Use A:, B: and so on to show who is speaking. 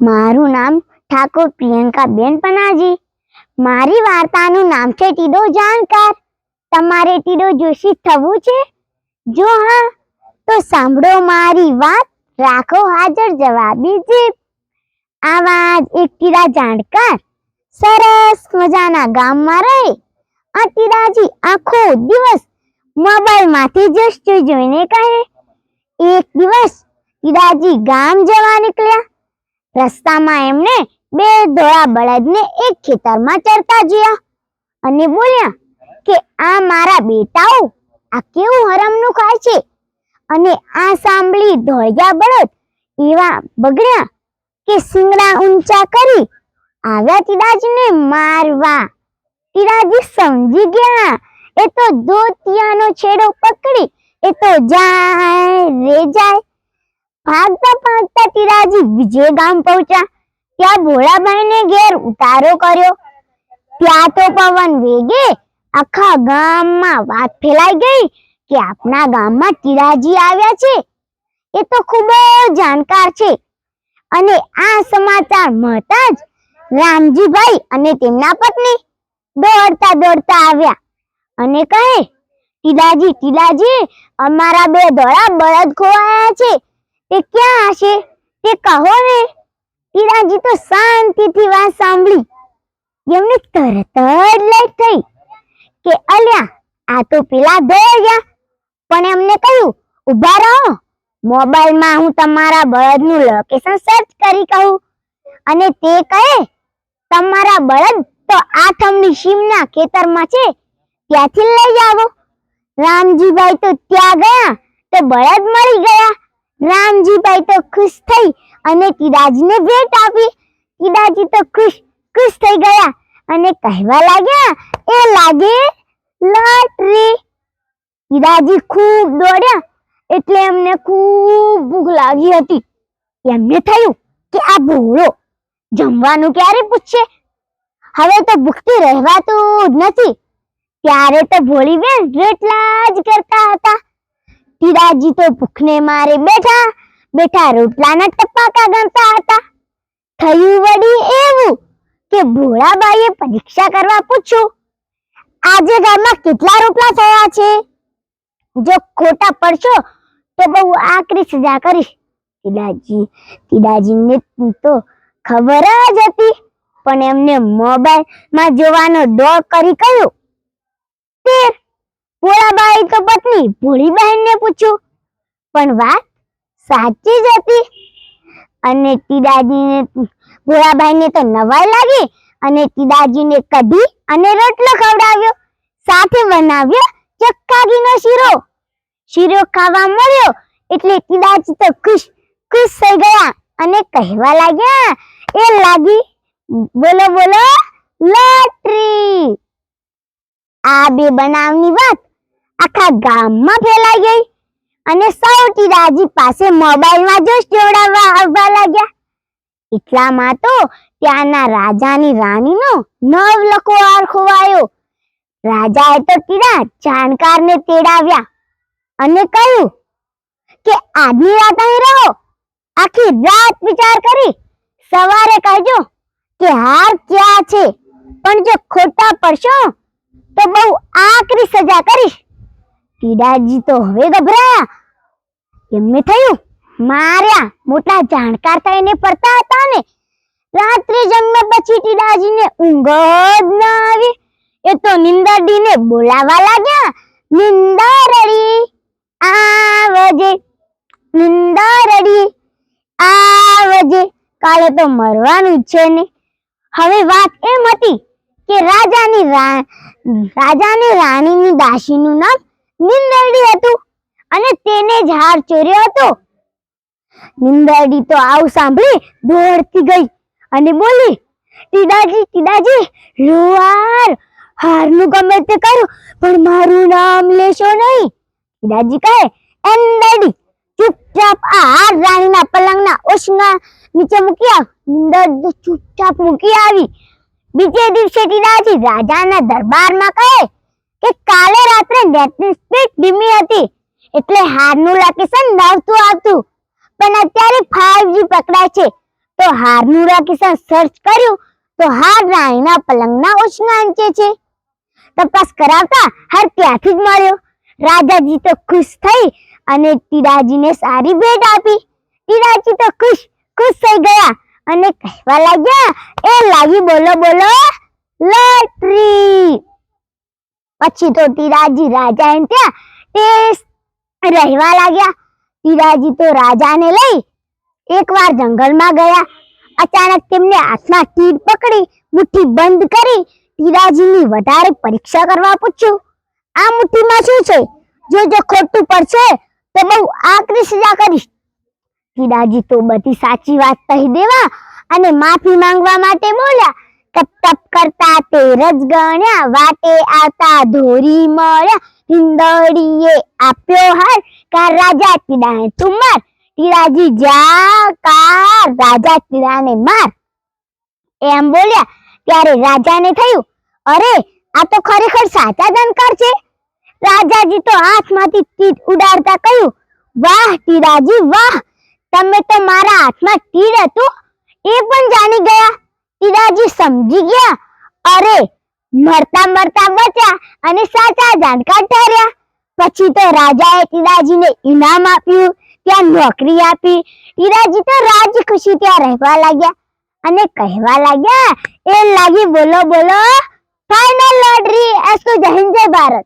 A: મારું નામ ઠાકોર પ્રિયંકા બેન પનાજી. મારી વાર્તાનું નામ છે ટીડો જાણકાર. તમારે ટીડો જોશી થવું છે? જો હા, તો સાંભળો મારી વાત, રાખો હાજર જવાબી જીભ આવા જ એક ટીડા જાણકાર સરસ મજાના ગામમાં રહે. આ ટીડાજી આખો દિવસ મોબાઈલમાંથી જસ્ટ જોઈને કહે. એક દિવસ ટીડાજી ગામ જવા નીકળ્યા. રસ્તામાં એમને બે ધોળા બળદને એક ખેતરમાં ચરતા જોયા અને બોલ્યા કે, આ મારા બેટાઓ, આ કેવું હરમનું ખાય છે? અને આ સાંભળી ધોળિયા બળદ એવા બગડ્યા કે સિંગડા ઊંચા કરી આવ્યા તિરાજને મારવા. તિરાજી સમજી ગયા. એ તો ધોતિયાનો છેડો પકડી, એ તો જાય રે જાય. ભાગતા ભાગતા ટીડાજી વિજય ગામ પહોંચ્યા. ત્યાં ભોળાભાઈને ઘેર ઉતારો કર્યો. ત્યાં તો પવન વેગે, આખા ગામમાં વાત ફેલાઈ ગઈ કે આપણા ગામમાં ટીડાજી આવ્યા છે. એ તો ખૂબ જાણકાર છે. અને આ સમાચાર મળતા જ રામજીભાઈ અને તેમના પત્ની દોડતા દોડતા આવ્યા અને કહે, તિલાજી તિલાજી, અમારા બે દોડા બળદ ખોવાયા છે. તે ક્યાં હશે? તે કહો ને. ઈરાજી તો શાંતિથી વાત સાંભળી. એમને તરત જ લાઈટ થઈ કે, અલ્યા, આ તો પેલા દોડ્યા પણ એમને કહ્યું ઊભા રહો. મોબાઈલમાં હું તમારા બળદનું લોકેશન સર્ચ કરી કહું. અને તે કહે, તમારા બળદ તો આઠમની શીમના ખેતરમાં છે. ત્યાંથી લઈ આવો. રામજીભાઈ તો ત્યાં ગયા, તો બળદ મળી ગયા. રામજીભાઈ તો ખુશ થઈ અને ટીડાજીને ભેટ આપી. ટીડાજી તો ખુશ ખુશ થઈ ગયા અને કહેવા લાગ્યા, એ લાગે લોટરી. હીરાજી ખૂબ દોડ્યા એટલે એમને ખૂબ ભૂખ લાગી હતી. એમને થયું કે આ ભોળો જમવાનું ક્યારે પૂછશે? હવે તો ભૂખથી રહેવાતું જ નથી. ત્યારે તો ભોળી બેન રોટલા જ કરતા હતા. હીરાજી તો ભૂખને મારે બેઠા બેઠા રોટલાના ટપાકા ગણતા હતા. થયું વળી એવું કે ભોળાબાઈએ પરીક્ષા કરવા પૂછ્યું, આજે ઘરમાં કેટલા રોટલા થયા છે? જો ખોટા પડશો તો બહુ આકરી સજા કરીશ. ટીડાજી ટીડાજીને તો ખબર જ હતી, પણ એમને મોબાઈલમાં જોવાનો ડો કરી કહ્યું, તેર ભોળાબાઈ તો પત્ની, ભોળીબહેનને પૂછ્યું. પણ વાત સાચી જ હતી. અને ટીડાજીને ભોળાબાઈને તો નવાઈ લાગી અને ટીડાજીને કઢી અને રોટલો ખવડાવ્યો. સાથે બનાવ્યો ચક્કાગીનો શીરો. શીરો ખાવા મળ્યો એટલે ટીડાજી તો ખુશ ખુશ થઈ ગયા અને કહેવા લાગ્યા, એ લાગી, બોલો બોલો, લોટરી. આ બે બનાવની વાત આખા ગામમાં ફેલાઈ ગઈ અને સૌથી રાજી પાસે મોબાઈલમાં જોશ જોડાવવા આવવા લાગ્યા. એટલામાં તો ત્યાંના રાજાની રાણીનો નવ લખો આર ખોવાયો. રાજાએ તો કીડા જાણકારને તેડાવ્યા અને કહ્યું કે આજની રાત અહીં રહો. આખી રાત વિચાર કરી સવારે કહેજો કે હાર ક્યાં છે. પણ જો ખોટા પડશો તો બહુ આકરી સજા કરીશ. ટીડાજી તો હવે ગભરાયા. એમને થયું, માર્યા. મોટા જાણકાર થઈને પડતા હતા ને. રાત્રે જમ્યા પછી ટીડાજીને ઊંઘ જ ના આવી. એ તો નિંદાડીને બોલાવા લાગ્યા, નિંદારડી, આવજે નિંદારડી, આવજે. કાલે તો મરવાનું છે ને. હવે વાત એમ હતી કે રાજાની રાજાની રાણીની દાસીનું નામ નિંદરડી હતું અને તેને જ હાર ચોર્યો હતો. નિંદરડી તો આવું સાંભળી દોડતી ગઈ અને બોલી, ટીડાજી ટીડાજી, લુહાર, હારનું ગમે તે કરું, પણ મારું નામ લેશો નહીં. ટીડાજી કહે દાડી ચૂપચાપ આ હાર રાણીના પલંગના ઓશના નીચે મૂકી આવ. નિંદર ચૂપચાપ મૂકી આવી. બીજે દિવસે ટીડાજી રાજાના દરબારમાં કહે કે કાલે રાત્રે નેટની સ્પીડ ધીમી હતી. એટલે હારનું લોકેશન નહોતું આવતું. પણ અત્યારે 5G પકડાય છે. તો હારનું લોકેશન સર્ચ કર્યું, તો હાર રાણીના પલંગના ઓછના અંચે છે. તપાસ કરાવતા હાર ત્યાંથી જ મળ્યો. રાજાજી તો ખુશ થઈ અને ટીડાજીને સારી ભેટ આપી. ટીડાજી તો ખુશ ખુશ થઈ ગયા અને કહેવા લાગ્યા, એ લાગી બોલો બોલો, લોટરી. પછી તો તિરાજી રાજા ત્યાં તે રહેવા લાગ્યા. તિરાજી તો રાજાને લઈ એકવાર જંગલમાં ગયા. અચાનક તેમને હાથમાં તીર પકડી, મુઠ્ઠી બંધ કરી તિરાજીની વધારે પરીક્ષા કરવા પૂછ્યું. આ મુઠ્ઠીમાં શું છે? જો જો ખોટું પડશે તો બહુ આકરી સજા કરીશ. તિરાજી તો બધી સાચી વાત કહી દેવા અને માફી માંગવા માટે બોલ્યા. કરતા તેર જ ગણ્યા, વાટે આવતા ધોરી મળ્યા. હિંદોડીએ આપ્યો હાર કાર રાજા ટીડાને તું માર ટીડાજી જા કાર રાજા ટીડાને માર? એમ બોલ્યા, ત્યારે રાજાને થયું, અરે, આ તો ખરેખર સાચા જાણકાર છે. રાજાજી તો હાથમાંથી તીર ઉડાડતા કહ્યું, વાહ ટીડાજી વાહ, તમે તો મારા હાથમાં તીર હતું. એ પણ જાણી ગયા. ટીડાજી સમજી ગયા. અરે, મરતા મરતા બચ્યા અને સાચા જાણકાર ઠર્યા. પછી તો રાજાએ ટીડાજીને ઇનામ આપ્યું, ત્યાં નોકરી આપી. ટીડાજી તો રાજ ખુશી ત્યાં રહેવા લાગ્યા. અને કહેવા લાગ્યા એ લાગી બોલો બોલો ફાઇનલ લોટરી એસ તો જય હિન્દ, જય ભારત.